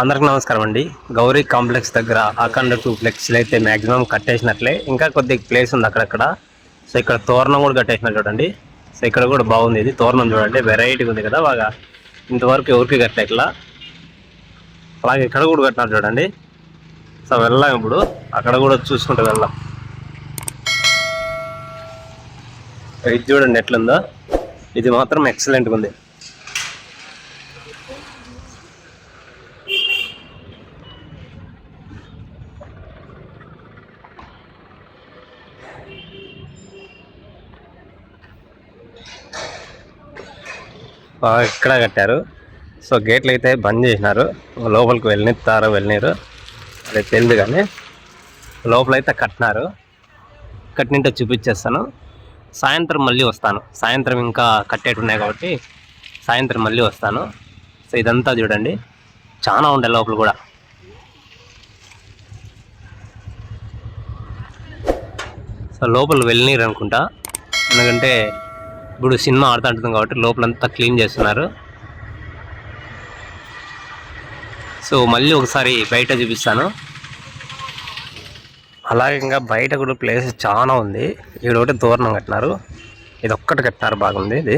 అందరికి నమస్కారం అండి. గౌరీ కాంప్లెక్స్ దగ్గర అఖండ టూ ఫ్లెక్స్లు అయితే మ్యాక్సిమం కట్టేసినట్లే. ఇంకా కొద్దిగా ప్లేస్ ఉంది అక్కడక్కడ. సో ఇక్కడ తోరణం కూడా కట్టేసినట్టు చూడండి. సో ఇక్కడ కూడా బాగుంది ఇది. తోరణం చూడండి. వెరైటీగా ఉంది కదా బాగా. ఇంతవరకు ఎవరికి కట్టలే ఇట్లా అలాగే ఇక్కడ కూడా కట్టినారు చూడండి. సో వెళ్ళాం ఇప్పుడు. అక్కడ కూడా చూసుకుంటూ వెళ్దాం. ఇది చూడండి ఎట్లుందో. ఇది మాత్రం ఎక్సలెంట్గా ఉంది. ఇక్కడ కట్టారు. సో గేట్లు అయితే బంద్ చేసినారు. లోపలికి వెళ్ళినిస్తారో వెళ్ళినారు. అది తెలియదు కానీ లోపలైతే కట్టినారు. కట్టినట్టు చూపించేస్తాను. సాయంత్రం మళ్ళీ వస్తాను. సాయంత్రం ఇంకా కట్టేటి ఉన్నాయి కాబట్టి సాయంత్రం మళ్ళీ వస్తాను. సో ఇదంతా చూడండి. చాలా ఉండే లోపల కూడా. సో లోపల వెళ్ళినారు అనుకుంటా ఎందుకంటే ఇప్పుడు సినిమా ఆడుతూ ఉంటుంది కాబట్టి లోపలంతా క్లీన్ చేస్తున్నారు. సో మళ్ళీ ఒకసారి బయట చూపిస్తాను. అలాగే ఇంకా బయట కూడా ప్లేస్ చాలా ఉంది. ఇక్కడ ఒకటి తోరణం కట్టినారు. ఇది ఒక్కటి కట్టినారు బాగుంది ఇది.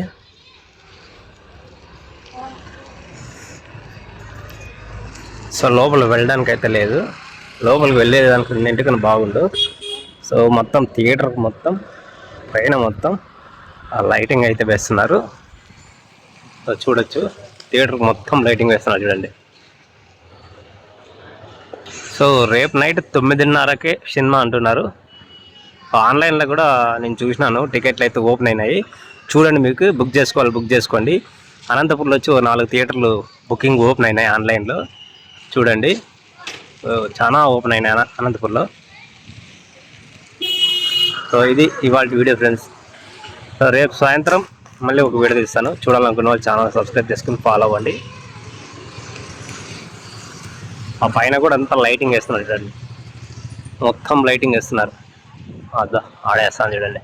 సో లోపల వెళ్ళడానికి అయితే లేదు. లోపలికి వెళ్ళేదానికి రెండింటికన్నా బాగుండు. సో మొత్తం థియేటర్ మొత్తం పైన మొత్తం లైటింగ్ అయితే వేస్తున్నారు. చూడొచ్చు. థియేటర్ మొత్తం లైటింగ్ వేస్తున్నారు చూడండి. సో రేపు నైట్ తొమ్మిదిన్నరకే సినిమా అంటున్నారు. ఆన్లైన్లో కూడా నేను చూసినాను. టికెట్లు అయితే ఓపెన్ అయినాయి. చూడండి మీకు బుక్ చేసుకోవాలి బుక్ చేసుకోండి. అనంతపురంలో వచ్చి ఓ నాలుగు థియేటర్లు బుకింగ్ ఓపెన్ అయినాయి ఆన్లైన్లో. చూడండి. చాలా ఓపెన్ అయినాయి అన- అనంతపురంలో. సో ఇది ఇవాళ వీడియో ఫ్రెండ్స్. రేపు సాయంత్రం మళ్ళీ ఒక వీడియో తీస్తాను. చూడాలనుకున్న వాళ్ళు ఛానల్ సబ్స్క్రైబ్ చేసుకుని ఫాలో అవ్వండి. ఆ పైన కూడా అంతా లైటింగ్ వేస్తున్నారు చూడండి. మొత్తం లైటింగ్ వేస్తున్నారు. అదా ఆడేస్తాను చూడండి.